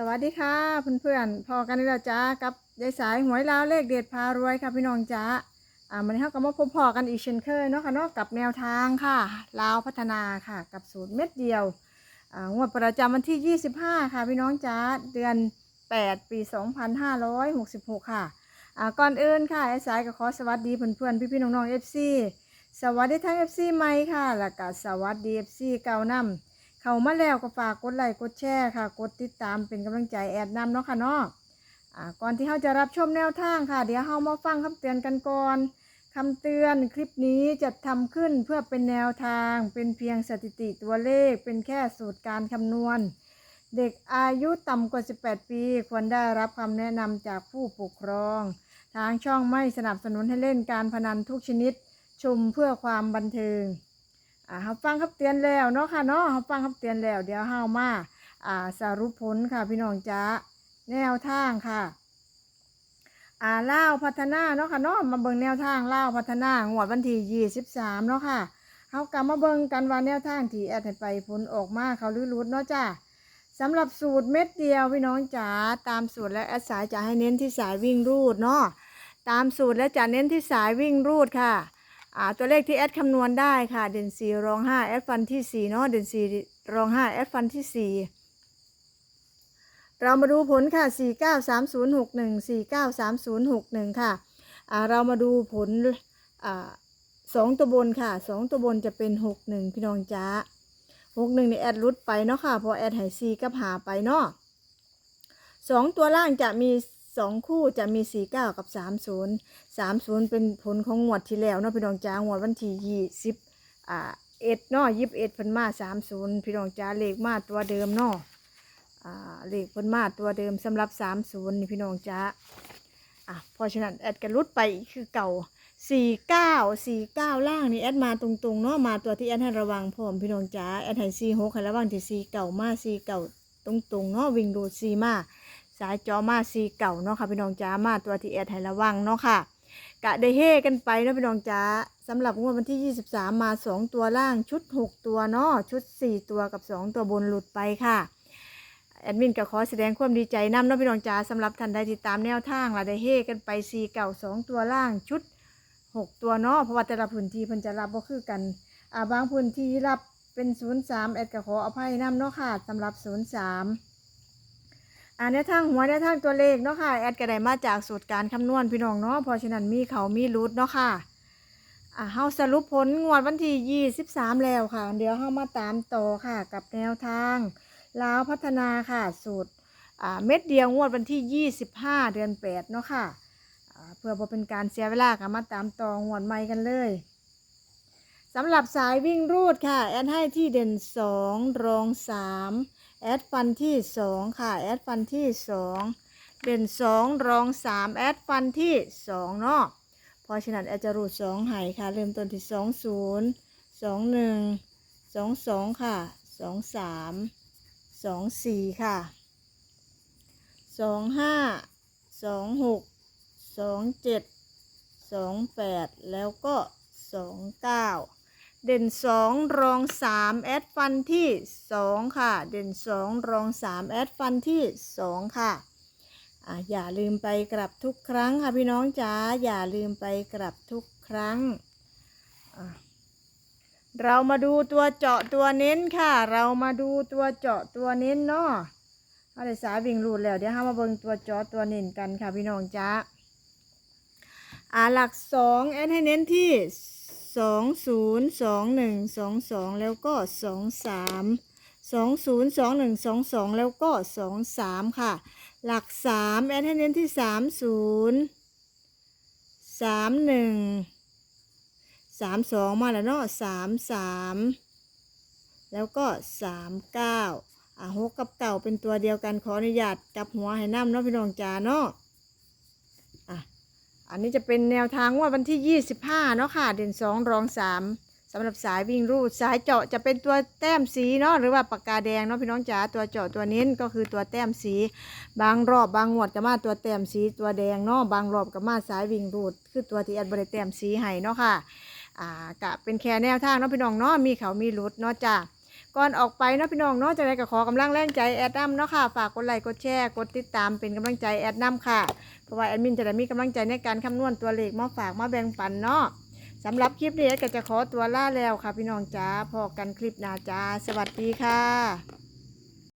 สวัสดีค่ะเพื่อนๆพอกันนี่ล้วจ้ากับยายสายหวยลาวเลขเด็ดพารวยค่ะพี่น้องจ้าอ่าวันนี้เราก็มาพบพอกันอีกเช่นเคยเนาะค่ะเนาะกับแนวทางค่ะลาวพัฒนาค่ะกับสูตรเม็ดเดียวอ่างวดประจำวันที่ 25 ค่ะพี่น้องจ้าเดือน 8 ปี 2566 ค่ะอ่าก่อนอื่นค่ะยายสายก็ขอสวัสดีเพื่อนๆพี่ๆน้องๆ FC สวัสดีทั้ง FC ใหม่ค่ะแล้วก็สวัสดี FC เก่านำ เข้ามาแล้วก็ฝากกดไลค์กดแชร์ค่ะ กดติดตามเป็นกำลังใจแอดนำเนาะค่ะเนาะอ่าก่อนที่เราจะรับชมแนวทางค่ะ เดี๋ยวเรามาฟังคำเตือนกันก่อนคำเตือนคลิปนี้จะทำขึ้นเพื่อเป็นแนวทาง เป็นเพียงสถิติตัวเลข เป็นแค่สูตรการคำนวณ เด็กอายุต่ำกว่า 18 ปี ควรได้รับคำแนะนำจากผู้ปกครอง ทางช่องไม่สนับสนุนให้เล่นการพนันทุกชนิด ชมเพื่อความบันเทิง อ่าเราฟังคำเตือนแล้วเนาะค่ะเนาะเราฟังคำเตือนแล้ว เดี๋ยวเฮามาอ่าสรุปผลค่ะ พี่น้องจ้าแนวทางค่ะอ่าเล่าพัฒนาเนาะค่ะเนาะมาเบิ่งแนวทางเล่าพัฒนางวดวันที่23เนาะค่ะเฮากลับมาเบิ่งกันว่าแนวทางที่แอดให้ไปผลออกมาเขาลือรุดเนาะจ้าสำหรับสูตรเม็ดเดียวพี่น้องจ๋าตามสูตรและแอดสายจะให้เน้นที่สายวิ่งรูดเนาะตามสูตรและจะเน้นที่สายวิ่งรูดค่ะ ตัวเลขที่แอดคำนวณได้ค่ะ เด่นสี่รองห้าแอดฟันที่สี่เนาะเด่นสี่รองห้าแอดฟันที่สี่เรามาดูผลค่ะสี่เก้าสามศูนย์หกหนึ่งสี่เก้าสามศูนย์หกหนึ่งค่ะ เรามาดูผลอสองตัวบนค่ะ สองตัวบนจะเป็นหกหนึ่งพี่น้องจ้าหกหนึ่งนี่แอดรุดไปเนาะค่ะ พอแอดหายซีกับหาไปเนาะสองตัวล่างจะมี สองคู่จะมีสี่เก้ากับสามศูนย์สามศูนย์เป็นผลของงวดที่แล้วเนาะพี่น้องจ้างวดวันที่ยี่สิบอ่าเอ็ดเนาะยิบเอ็ดพิ่นมาสามศูนย์พี่น้องจ้าเลขมาตัวเดิมเนาะอ่าเลขพิ่นมาตัวเดิมสำหรับสามศูนย์นี่พี่น้องจ้าอะเพราะฉะนั้นแอดกันรุดไปคือเก่าสี่เก้าสี่เก้าล่างนี่แอดมาตรงๆเนาะมาตัวที่แอดให้ระวังพร้อมพี่น้องจ้าแอดให้สี่หกให้ระวังที่สี่เก่ามาสี่เก่าตรงๆเนาะวิ่งดูดสี่มา สายจอมาซีเก่าเนาะค่ะพี่น้องจ้ามาตัวที่แอดให้ระวังเนาะค่ะกะได้เฮกันไปเนาะพี่น้องจ้าสำหรับงวดวันที่ 23 มา 2 ตัวล่างชุด 6 ตัวเนาะชุด 4 ตัวกับ 2 ตัวบนหลุดไปค่ะแอดมินก็ขอแสดงความดีใจนำเนาะพี่น้องจ้าสำหรับท่านใดติดตามแนวทางละได้เฮกันไป4เก่า 2 ตัวล่างชุด 6 ตัวเนาะเพราะว่าแต่ละพื้นที่เพิ่นจะรับบ่คือกันอ่าบางพื้นที่รับเป็น 03แอดก็ขออภัยนำเนาะค่ะสำหรับ 03 อ่าในทางหัวในทางตัวเลขเนาะค่ะแอดก็ได้มาจากสูตรการคำนวณพี่น้องเนาะเพราะฉะนั้นมีเขามีรูทเนาะค่ะอ่าเฮาสรุปผลงวดวันที่ 23 แล้วค่ะ เดี๋ยวเฮามาตามต่อค่ะ กับแนวทางลาวพัฒนาค่ะสูตรอ่าเม็ดเดียวงวดวันที่ 25 เดือน 8 เนาะค่ะอ่าเพื่อบ่เป็นการเสียเวลาค่ะมาตามต่องวดใหม่กันเลยสำหรับสายวิ่งรูดค่ะ แอดให้ที่เด่น 2 รอง 3 แอดฟันที่สองค่ะ แอดฟันที่สองเด่นสองรองสามแอดฟันที่สองเนาะเพราะฉะนั้นแอดจะรูดสองหายค่ะ เริ่มต้นที่สองศูนย์สองหนึ่งสองสองค่ะสองสามสองสี่ค่ะสองห้าสองหกสองเจ็ดสองแปดแล้วก็สองเก้า เด่นสองรองสามแอดฟันที่สองค่ะ เด่นสองรองสามแอดฟันที่สองค่ะอะ อย่าลืมไปกลับทุกครั้งค่ะพี่น้องจ๋าอย่าลืมไปกลับทุกครั้ง เรามาดูตัวเจาะตัวเน้นค่ะ เรามาดูตัวเจาะตัวเน้นเนาะเอาได้สายวิ่งรูดแล้วเดี๋ยวเรามาเบิ่งตัวเจาะตัวเน้นกันค่ะพี่น้องจ๋าอ่าหลักสองแอดให้เน้นที่ สองศูนย์สองหนึ่งสองสองแล้วก็สองสามสองศูนย์สองหนึ่งสองสองแล้วก็สองสามค่ะ หลักสามแอดให้เน้นที่สามศูนย์สามหนึ่งสามสองมาแล้วเนาะสามสามแล้วก็สามเก้าอะหกกับเก่าเป็นตัวเดียวกันขออนุญาตกับหัวให้น้ำเนาะพี่น้องจ๋าเนาะอะ อันนี้จะเป็นแนวทางว่าวันที่ 25 เนาะค่ะ เด่น 2 รอง 3สำหรับสายวิ่งรูด สายเจาะจะเป็นตัวแต้มสีเนาะหรือว่าปากกาแดงเนาะพี่น้องจ๋าตัวเจาะตัวเน้นก็คือตัวแต้มสี บางรอบบางงวดก็มาตัวแต้มสีตัวแดงเนาะบางรอบก็มาสายวิ่งรูด คือตัวที่แอดบริแต้มสีให้เนาะค่ะอ่ากะเป็นแค่แนวทางเนาะพี่น้องเนาะมีเขามีรุดเนาะจ้ะ ก่อนออกไปเนาะพี่น้องเนาะจะได้ก็ขอกำลังแรงใจแอดน้ำเนาะค่ะ ฝากกดไลค์กดแชร์กดติดตามเป็นกำลังใจแอดน้ำค่ะเพราะว่าแอดมินจะได้มีกำลังใจในการคำนวณตัวเลขมาฝากมาแบ่งปันเนาะสำหรับคลิปนี้แอดก็จะขอตัวล่าแล้วค่ะ พี่น้องจ้าพอกันคลิปหน้าจ้า สวัสดีค่ะ